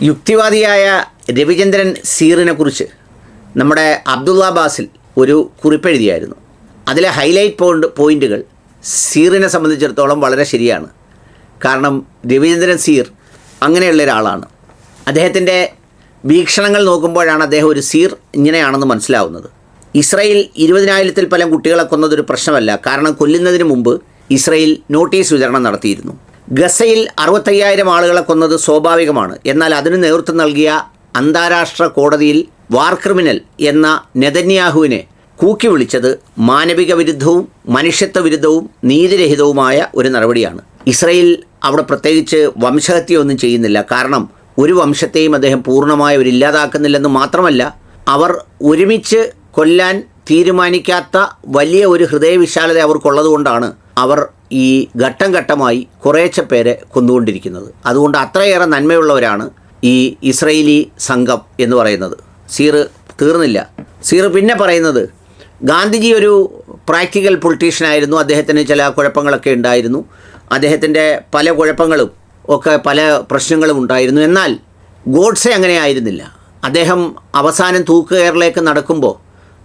യുക്തിവാദിയായ രവിചന്ദ്രൻ സീറിനെ കുറിച്ച് നമ്മുടെ അബ്ദുള്ള ബാസിൽ ഒരു കുറിപ്പെഴുതിയായിരുന്നു. അതിലെ ഹൈലൈറ്റ് പോയിന്റ് പോയിന്റുകൾ സീറിനെ സംബന്ധിച്ചിടത്തോളം വളരെ ശരിയാണ്. കാരണം രവിചന്ദ്രൻ സീർ അങ്ങനെയുള്ള ഒരാളാണ്. അദ്ദേഹത്തിന്റെ വീക്ഷണങ്ങൾ നോക്കുമ്പോഴാണ് അദ്ദേഹം ഒരു സീർ ഇങ്ങനെയാണെന്ന് മനസ്സിലാവുന്നത്. ഇസ്രയേൽ ഇരുപതിനായിരത്തിൽ പലം കുട്ടികളെ കൊന്നതൊരു പ്രശ്നമല്ല. കാരണം കൊല്ലുന്നതിന് മുമ്പ് ഇസ്രയേൽ നോട്ടീസ് വിതരണം നടത്തിയിരുന്നു. ഗസയിൽ അറുപത്തയ്യായിരം ആളുകളെ കൊന്നത് സ്വാഭാവികമാണ്. എന്നാൽ അതിന് നേതൃത്വം നൽകിയ അന്താരാഷ്ട്ര കോടതിയിൽ വാർ ക്രിമിനൽ എന്ന നെതന്യാഹുവിനെ കൂക്കി വിളിച്ചത് മാനവിക വിരുദ്ധവും മനുഷ്യത്വ വിരുദ്ധവും നീതിരഹിതവുമായ ഒരു നടപടിയാണ്. ഇസ്രയേൽ അവിടെ പ്രത്യേകിച്ച് വംശഹത്യയൊന്നും ചെയ്യുന്നില്ല. കാരണം ഒരു വംശത്തെയും അദ്ദേഹം പൂർണമായി അവരില്ലാതാക്കുന്നില്ലെന്ന് മാത്രമല്ല അവർ ഒരുമിച്ച് കൊല്ലാൻ തീരുമാനിക്കാത്ത വലിയ ഒരു ഹൃദയവിശാലത അവർക്കുള്ളതുകൊണ്ടാണ് അവർ ഈ ഘട്ടം ഘട്ടമായി കുറേശ്ശെ പേരെ കൊന്നുകൊണ്ടിരിക്കുന്നത്. അതുകൊണ്ട് അത്രയേറെ നന്മയുള്ളവരാണ് ഈ ഇസ്രയേലി സംഘം എന്ന് പറയുന്നത്. സീറ് തീർന്നില്ല. സീറ് പിന്നെ പറയുന്നത് ഗാന്ധിജി ഒരു പ്രാക്ടിക്കൽ പൊളിറ്റീഷ്യനായിരുന്നു അദ്ദേഹത്തിന് ചില കുഴപ്പങ്ങളൊക്കെ ഉണ്ടായിരുന്നു. അദ്ദേഹത്തിന്റെ പല കുഴപ്പങ്ങളും ഒക്കെ പല പ്രശ്നങ്ങളും ഉണ്ടായിരുന്നു. എന്നാൽ ഗോഡ്സെ അങ്ങനെ ആയിരുന്നില്ല. അദ്ദേഹം അവസാനം തൂക്കുകയറിലേക്ക് നടക്കുമ്പോൾ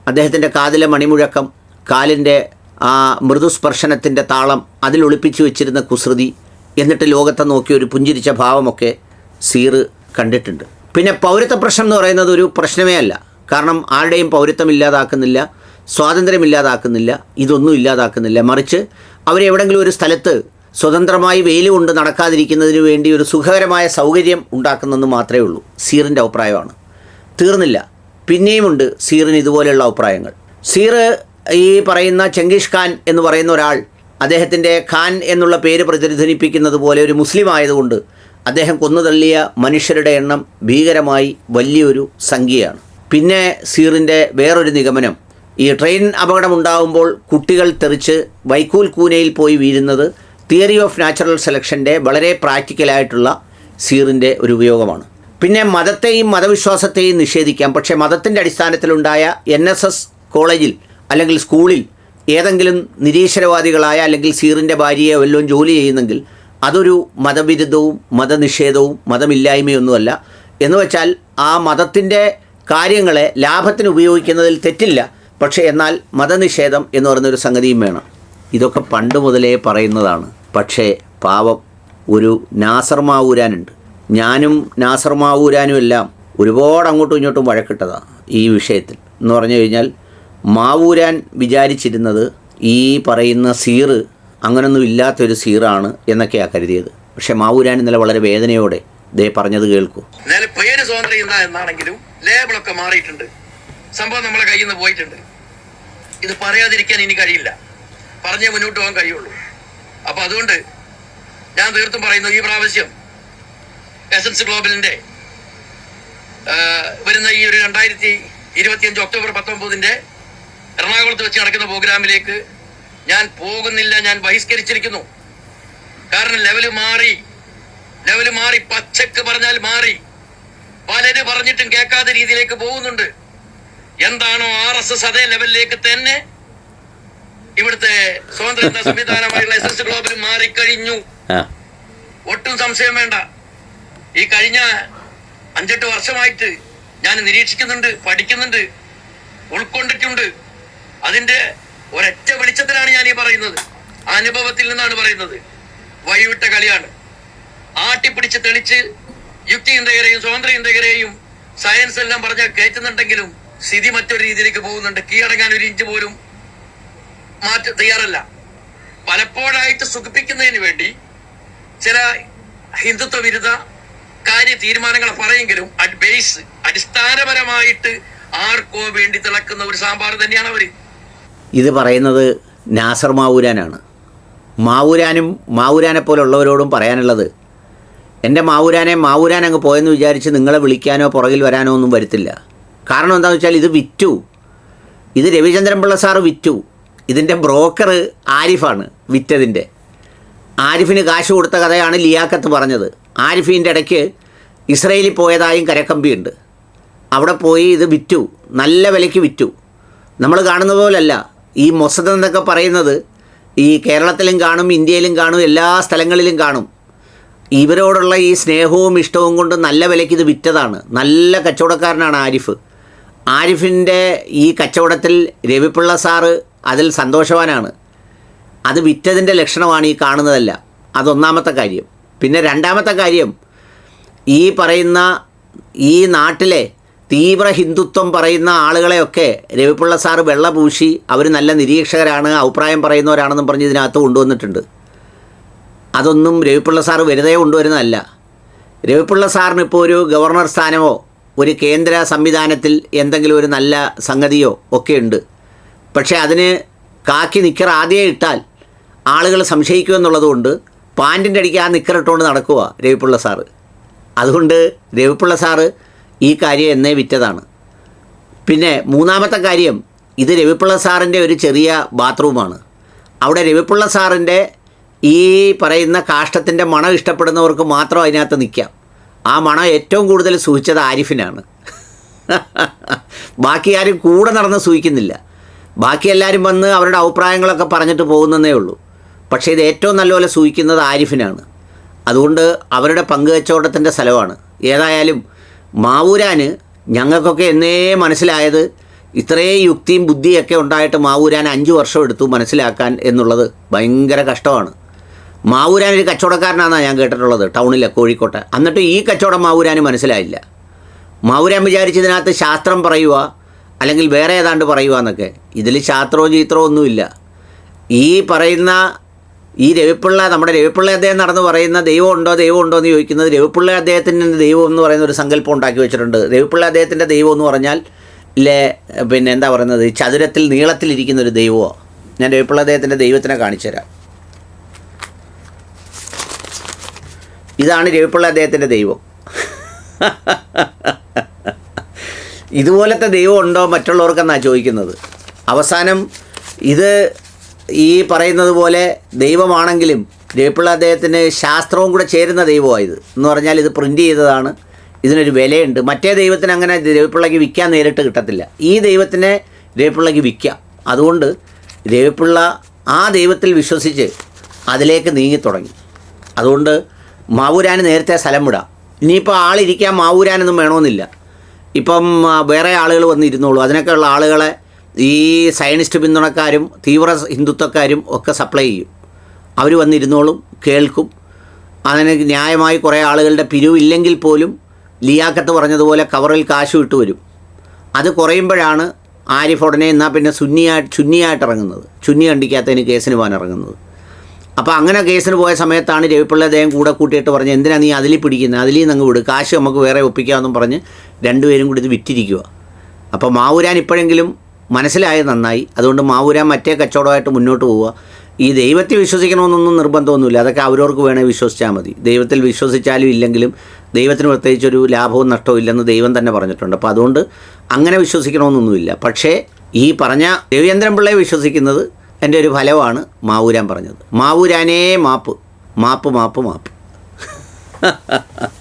അദ്ദേഹത്തിന്റെ കാതിലെ മണിമുഴക്കം കാലിന്റെ ആ മൃദുസ്പർശനത്തിന്റെ താളം അതിൽ ഒളിപ്പിച്ചു വെച്ചിരുന്ന കുസൃതി എന്നിട്ട് ലോകത്തെ നോക്കി ഒരു പുഞ്ചിരിച്ച ഭാവമൊക്കെ സീറ് കണ്ടിട്ടുണ്ട്. പിന്നെ പൗരത്വ പ്രശ്നം എന്ന് പറയുന്നത് ഒരു പ്രശ്നമേ അല്ല. കാരണം ആരുടെയും പൗരത്വം ഇല്ലാതാക്കുന്നില്ല സ്വാതന്ത്ര്യം ഇല്ലാതാക്കുന്നില്ല ഇതൊന്നും ഇല്ലാതാക്കുന്നില്ല. മറിച്ച് അവരെവിടെങ്കിലും ഒരു സ്ഥലത്ത് സ്വതന്ത്രമായി വെയിൽ കൊണ്ട് നടക്കാതിരിക്കുന്നതിന് വേണ്ടി ഒരു സുഖകരമായ സൗകര്യം ഉണ്ടാക്കുന്നെന്ന് മാത്രമേ ഉള്ളൂ. സീറിന്റെ അഭിപ്രായമാണ്. തീർന്നില്ല. പിന്നെയുമുണ്ട് സീറിന് ഇതുപോലെയുള്ള അഭിപ്രായങ്ങൾ. സീറ് ഈ പറയുന്ന ചെങ്കിഷ് ഖാൻ എന്ന് പറയുന്ന ഒരാൾ അദ്ദേഹത്തിന്റെ ഖാൻ എന്നുള്ള പേര് പ്രതിധ്വനിപ്പിക്കുന്നത് പോലെ ഒരു മുസ്ലിം ആയതുകൊണ്ട് അദ്ദേഹം കൊന്നുതള്ളിയ മനുഷ്യരുടെ എണ്ണം ഭീകരമായി വലിയൊരു സംഖ്യയാണ്. പിന്നെ സീറിന്റെ വേറൊരു നിഗമനം. ഈ ട്രെയിൻ അപകടം ഉണ്ടാകുമ്പോൾ കുട്ടികൾ തെറിച്ച് വൈക്കൂൽ കൂനയിൽ പോയി വീഴുന്നത് തിയറി ഓഫ് നാച്ചുറൽ സെലക്ഷന്റെ വളരെ പ്രാക്ടിക്കലായിട്ടുള്ള സീറിന്റെ ഒരു ഉപയോഗമാണ്. പിന്നെ മതത്തെയും മതവിശ്വാസത്തെയും നിഷേധിക്കാം. പക്ഷേ മതത്തിന്റെ അടിസ്ഥാനത്തിലുണ്ടായ എൻ എസ് എസ് കോളേജിൽ അല്ലെങ്കിൽ സ്കൂളിൽ ഏതെങ്കിലും നിരീശ്വരവാദികളായ അല്ലെങ്കിൽ സീറിന്റെ ഭാര്യയെ വല്ലതും ജോലി ചെയ്യുന്നെങ്കിൽ അതൊരു മതവിരുദ്ധവും മതനിഷേധവും മതമില്ലായ്മയൊന്നുമല്ല. എന്ന് വെച്ചാൽ ആ മതത്തിന്റെ കാര്യങ്ങളെ ലാഭത്തിന് ഉപയോഗിക്കുന്നതിൽ തെറ്റില്ല. പക്ഷേ എന്നാൽ മതനിഷേധം എന്ന് പറയുന്നൊരു സംഗതിയും വേണം. ഇതൊക്കെ പണ്ട് മുതലേ പറയുന്നതാണ്. പക്ഷേ പാവം ഒരു നാസർ മാവൂരാനുണ്ട്. ഞാനും നാസർ മാവൂരാനും എല്ലാം ഒരുപാട് അങ്ങോട്ടും ഇങ്ങോട്ടും വഴക്കിട്ടതാണ് ഈ വിഷയത്തിൽ. എന്ന് പറഞ്ഞു കഴിഞ്ഞാൽ മാവൂരാൻ വിചാരിച്ചിരുന്നത് ഈ പറയുന്ന സീറ് അങ്ങനൊന്നും ഇല്ലാത്തൊരു സീറാണ് എന്നൊക്കെയാണ് കരുതിയത്. പക്ഷെ മാവൂരാൻ ഇന്നലെ വളരെ വേദനയോടെ ദേ പറഞ്ഞത് കേൾക്കൂ. പേര് സ്വാതന്ത്ര്യം എന്നാണെങ്കിലും ലേബിളൊക്കെ മാറിയിട്ടുണ്ട്. സംഭവം നമ്മളെ കയ്യിൽ നിന്ന് പോയിട്ടുണ്ട്. ഇത് പറയാതിരിക്കാൻ ഇനി കഴിയില്ല. പറഞ്ഞേ മുന്നോട്ട് പോകാൻ കഴിയുള്ളൂ. അപ്പൊ അതുകൊണ്ട് ഞാൻ തീർത്തും പറയുന്നു ഈ പ്രാവശ്യം എസൻസ് ഗ്ലോബലിന്റെ വരുന്ന ഈ ഒരു രണ്ടായിരത്തി ഇരുപത്തിയഞ്ച് ഒക്ടോബർ പത്തൊമ്പതിന്റെ എറണാകുളത്ത് വെച്ച് നടക്കുന്ന പ്രോഗ്രാമിലേക്ക് ഞാൻ പോകുന്നില്ല ഞാൻ ബഹിഷ്കരിച്ചിരിക്കുന്നു. കാരണം ലെവൽ മാറി. ലെവൽ മാറി പച്ചക്ക് പറഞ്ഞാൽ മാറി. പലര് പറഞ്ഞിട്ടും കേൾക്കാത്ത രീതിയിലേക്ക് പോകുന്നുണ്ട്. എന്താണോ ആർ എസ് എസ് അതേ ലെവലിലേക്ക് തന്നെ ഇവിടുത്തെ സ്വതന്ത്ര സംവിധാനമായുള്ള എസ് എസ് ഗ്ലോബൽ മാറിക്കഴിഞ്ഞു. ഒട്ടും സംശയം വേണ്ട. ഈ കഴിഞ്ഞ അഞ്ചെട്ട് വർഷമായിട്ട് ഞാൻ നിരീക്ഷിക്കുന്നുണ്ട് പഠിക്കുന്നുണ്ട് ഉൾക്കൊണ്ടിട്ടുണ്ട്. അതിന്റെ ഒരൊറ്റ വെളിച്ചത്തിലാണ് ഞാൻ ഈ പറയുന്നത്. അനുഭവത്തിൽ നിന്നാണ് പറയുന്നത്. വഴിവിട്ട കളിയാണ്. ആട്ടിപ്പിടിച്ച് തെളിച്ച് യുക്തി ചിന്തകരെയും സ്വതന്ത്ര ചിന്തകരെയും സയൻസ് എല്ലാം പറഞ്ഞ കയറ്റുന്നുണ്ടെങ്കിലും സ്ഥിതി മറ്റൊരു രീതിയിലേക്ക് പോകുന്നുണ്ട്. കീഴടങ്ങാൻ ഒരു ഇഞ്ച് പോലും മാറ്റ തയ്യാറല്ല. പലപ്പോഴായിട്ട് സുഖിപ്പിക്കുന്നതിന് വേണ്ടി ചില ഹിന്ദുത്വ വിരുദ്ധ കാര്യ തീരുമാനങ്ങൾ പറയെങ്കിലും അറ്റ് ബേസ് അടിസ്ഥാനപരമായിട്ട് ആർക്കോ വേണ്ടി തിളക്കുന്ന ഒരു സാമ്പാർ തന്നെയാണ് അവർ. ഇത് പറയുന്നത് നാസർ മാവൂരാനാണ്. മാവൂരാനും മാവൂരാനെ പോലുള്ളവരോടും പറയാനുള്ളത് എന്റെ മാവൂരാനെ മാവൂരാൻ അങ്ങ് പോയെന്ന് വിചാരിച്ച് നിങ്ങളെ വിളിക്കാനോ പുറകിൽ വരാനോ ഒന്നും വരുത്തില്ല. കാരണം എന്താണെന്ന് വെച്ചാൽ ഇത് വിറ്റു. ഇത് രവിചന്ദ്രൻ പിള്ള സാറ് വിറ്റു. ഇതിന്റെ ബ്രോക്കർ ആരിഫാണ് വിറ്റതിന്റെ ആരിഫിന് കാശ് കൊടുത്ത കഥയാണ് ലിയാക്കത്ത് പറഞ്ഞത്. ആരിഫിന്റെ ഇടയ്ക്ക് ഇസ്രയേലിൽ പോയതായും കരക്കമ്പിയുണ്ട്. അവിടെ പോയി ഇത് വിറ്റു. നല്ല വിലയ്ക്ക് വിറ്റു. നമ്മൾ കാണുന്ന പോലല്ല. ഈ മൊസദ് എന്നൊക്കെ പറയുന്നത് ഈ കേരളത്തിലും കാണും ഇന്ത്യയിലും കാണും എല്ലാ സ്ഥലങ്ങളിലും കാണും. ഇവരോടുള്ള ഈ സ്നേഹവും ഇഷ്ടവും കൊണ്ട് നല്ല വിലയ്ക്ക് ഇത് വിറ്റതാണ്. നല്ല കച്ചവടക്കാരനാണ് ആരിഫ്. ആരിഫിന്റെ ഈ കച്ചവടത്തിൽ രവിപിള്ള സാറ് അതിൽ സന്തോഷവാനാണ്. അത് വിറ്റതിന്റെ ലക്ഷണമാണ് ഈ കാണുന്നതല്ല. അതൊന്നാമത്തെ കാര്യം. പിന്നെ രണ്ടാമത്തെ കാര്യം ഈ പറയുന്ന ഈ നാട്ടിലെ തീവ്ര ഹിന്ദുത്വം പറയുന്ന ആളുകളെയൊക്കെ രവിപിള്ള സാറ് വെള്ള പൂശി അവർ നല്ല നിരീക്ഷകരാണ് അഭിപ്രായം പറയുന്നവരാണെന്നും പറഞ്ഞ് ഇതിനകത്ത് കൊണ്ടുവന്നിട്ടുണ്ട്. അതൊന്നും രവിപിള്ള സാറ് വെറുതെ കൊണ്ടുവരുന്നതല്ല. രവിപിള്ള സാറിന് ഇപ്പോൾ ഒരു ഗവർണർ സ്ഥാനമോ ഒരു കേന്ദ്ര സംവിധാനത്തിൽ എന്തെങ്കിലും ഒരു നല്ല സംഗതിയോ ഒക്കെ ഉണ്ട്. പക്ഷേ അതിന് കാക്കി നിക്കർ ആദ്യമേ ഇട്ടാൽ ആളുകൾ സംശയിക്കുമെന്നുള്ളതുകൊണ്ട് പാന്റിന്റെ അടിക്ക് ആ നിക്കർ ഇട്ടുകൊണ്ട് നടക്കുക രവിപിള്ള സാറ്. അതുകൊണ്ട് രവിപിള്ള സാറ് ഈ കാര്യം എന്നേ വിറ്റതാണ്. പിന്നെ മൂന്നാമത്തെ കാര്യം ഇത് രവിപ്പിള്ള സാറിന്റെ ഒരു ചെറിയ ബാത്റൂമാണ്. അവിടെ രവിപ്പിള്ള സാറിന്റെ ഈ പറയുന്ന കാഷ്ടത്തിന്റെ മണം ഇഷ്ടപ്പെടുന്നവർക്ക് മാത്രം അതിനകത്ത് നിൽക്കാം ആ മണം ഏറ്റവും കൂടുതൽ സൂചിച്ചത് ആരിഫിനാണ്. ബാക്കി ആരും കൂടെ നടന്ന് സൂഹിക്കുന്നില്ല ബാക്കി എല്ലാവരും വന്ന് അവരുടെ അഭിപ്രായങ്ങളൊക്കെ പറഞ്ഞിട്ട് പോകുന്നതേ ഉള്ളൂ. പക്ഷേ ഇത് ഏറ്റവും നല്ലപോലെ സൂഹിക്കുന്നത് ആരിഫിനാണ്. അതുകൊണ്ട് അവരുടെ പങ്കുവച്ചോട്ടത്തിന്റെ സ്ഥലമാണ്. ഏതായാലും മാവൂരാന് ഞങ്ങൾക്കൊക്കെ എന്നേ മനസ്സിലായത് ഇത്രയും യുക്തിയും ബുദ്ധിയൊക്കെ ഉണ്ടായിട്ട് മാവൂരാൻ അഞ്ച് വർഷം എടുത്തു മനസ്സിലാക്കാൻ എന്നുള്ളത് ഭയങ്കര കഷ്ടമാണ്. മാവൂരാൻ ഒരു കച്ചവടക്കാരനാണെന്നാണ് ഞാൻ കേട്ടിട്ടുള്ളത് ടൗണിലെ കോഴിക്കോട്ടെ. എന്നിട്ട് ഈ കച്ചവടം മാവൂരാന് മനസ്സിലായില്ല. മാവൂരാൻ വിചാരിച്ചതിനകത്ത് ശാസ്ത്രം പറയുക അല്ലെങ്കിൽ വേറെ ഏതാണ്ട് പറയുക എന്നൊക്കെ. ഇതിൽ ശാസ്ത്രവും ചീത്രവും ഒന്നുമില്ല. ഈ പറയുന്ന ഈ രവിപ്പിള്ള നമ്മുടെ രവിപ്പിള്ള അദ്ദേഹം നടന്ന് പറയുന്ന ദൈവം ഉണ്ടോ ദൈവം ഉണ്ടോ എന്ന് ചോദിക്കുന്നത് രവിപ്പിള്ള അദ്ദേഹത്തിന്റെ ദൈവം എന്ന് പറയുന്ന ഒരു സങ്കല്പം ഉണ്ടാക്കി വെച്ചിട്ടുണ്ട്. രവിപ്പിള്ള അദ്ദേഹത്തിന്റെ ദൈവം എന്ന് പറഞ്ഞാൽ ഇല്ലേ പിന്നെ എന്താ പറയുന്നത് ചതുരത്തിൽ നീളത്തിലിരിക്കുന്ന ഒരു ദൈവമോ? ഞാൻ രവിപ്പിള്ള അദ്ദേഹത്തിന്റെ ദൈവത്തിനെ കാണിച്ചു തരാം. ഇതാണ് രവിപ്പിള്ള അദ്ദേഹത്തിന്റെ ദൈവം. ഇതുപോലത്തെ ദൈവം ഉണ്ടോ മറ്റുള്ളവർക്കെന്നാണ് ചോദിക്കുന്നത്? അവസാനം ഇത് ഈ പറയുന്നത് പോലെ ദൈവമാണെങ്കിലും ജയപ്പിള്ള അദ്ദേഹത്തിന് ശാസ്ത്രവും കൂടെ ചേരുന്ന ദൈവമായത് എന്ന് പറഞ്ഞാൽ ഇത് പ്രിന്റ് ചെയ്തതാണ്. ഇതിനൊരു വിലയുണ്ട്. മറ്റേ ദൈവത്തിന് അങ്ങനെ രവിപ്പിള്ളയ്ക്ക് വിൽക്കാൻ നേരിട്ട് കിട്ടത്തില്ല. ഈ ദൈവത്തിനെ രവിപ്പിള്ളയ്ക്ക് വിൽക്കാം. അതുകൊണ്ട് രവിപ്പിള്ള ആ ദൈവത്തിൽ വിശ്വസിച്ച് അതിലേക്ക് നീങ്ങി തുടങ്ങി അതുകൊണ്ട് മാവൂരാന് നേരത്തെ സ്ഥലം വിടാം. ഇനിയിപ്പോൾ ആളിരിക്കാൻ മാവൂരാനൊന്നും വേണമെന്നില്ല. ഇപ്പം വേറെ ആളുകൾ വന്നിരുന്നോളൂ അതിനൊക്കെയുള്ള ആളുകളെ ഈ സയനിസ്റ്റ് പിന്തുണക്കാരും തീവ്ര ഹിന്ദുത്വക്കാരും ഒക്കെ സപ്ലൈ ചെയ്യും. അവർ വന്നിരുന്നോളും കേൾക്കും. അതിന് ന്യായമായി കുറേ ആളുകളുടെ പിരിവില്ലെങ്കിൽ പോലും ലിയാക്കത്ത് പറഞ്ഞതുപോലെ കവറിൽ കാശ് വിട്ടു വരും. അത് കുറയുമ്പോഴാണ് ആരിഫ് ഉടനെ എന്നാൽ പിന്നെ സുന്നിയായിട്ട് ചുന്നിയായിട്ട് ഇറങ്ങുന്നത് ചുന്നി കണ്ടിക്കാത്തതിന് കേസിന് പോകാൻ ഇറങ്ങുന്നത്. അപ്പോൾ അങ്ങനെ കേസിന് പോയ സമയത്താണ് രവിപ്പിള്ള അദ്ദേഹം കൂടെ കൂട്ടിയിട്ട് പറഞ്ഞ് എന്തിനാണ് നീ അതിൽ പിടിക്കുന്നത് നിന്ന് വിടും വിട്. കാശ് നമുക്ക് വേറെ ഒപ്പിക്കാമെന്നും പറഞ്ഞ് രണ്ടുപേരും കൂടി ഇത് വിറ്റിരിക്കുക അപ്പോൾ മാവൂരാൻ ഇപ്പോഴെങ്കിലും മനസ്സിലായത് നന്നായി. അതുകൊണ്ട് മാവൂരാൻ മറ്റേ കച്ചവടമായിട്ട് മുന്നോട്ട് പോവുക. ഈ ദൈവത്തിൽ വിശ്വസിക്കണമെന്നൊന്നും നിർബന്ധമൊന്നുമില്ല. അതൊക്കെ അവരവർക്ക് വേണേൽ വിശ്വസിച്ചാൽ മതി. ദൈവത്തിൽ വിശ്വസിച്ചാലും ഇല്ലെങ്കിലും ദൈവത്തിന് പ്രത്യേകിച്ചൊരു ലാഭവും നഷ്ടവും ഇല്ലെന്ന് ദൈവം തന്നെ പറഞ്ഞിട്ടുണ്ട്. അപ്പോൾ അതുകൊണ്ട് അങ്ങനെ വിശ്വസിക്കണമെന്നൊന്നുമില്ല. പക്ഷേ ഈ പറഞ്ഞ ദേവേന്ദ്രൻ പിള്ളയെ വിശ്വസിക്കുന്നത് എന്റെ ഒരു ഫലമാണ് മാവൂരാൻ പറഞ്ഞത്. മാവൂരാനേ മാപ്പ്. മാപ്പ് മാപ്പ് മാപ്പ്.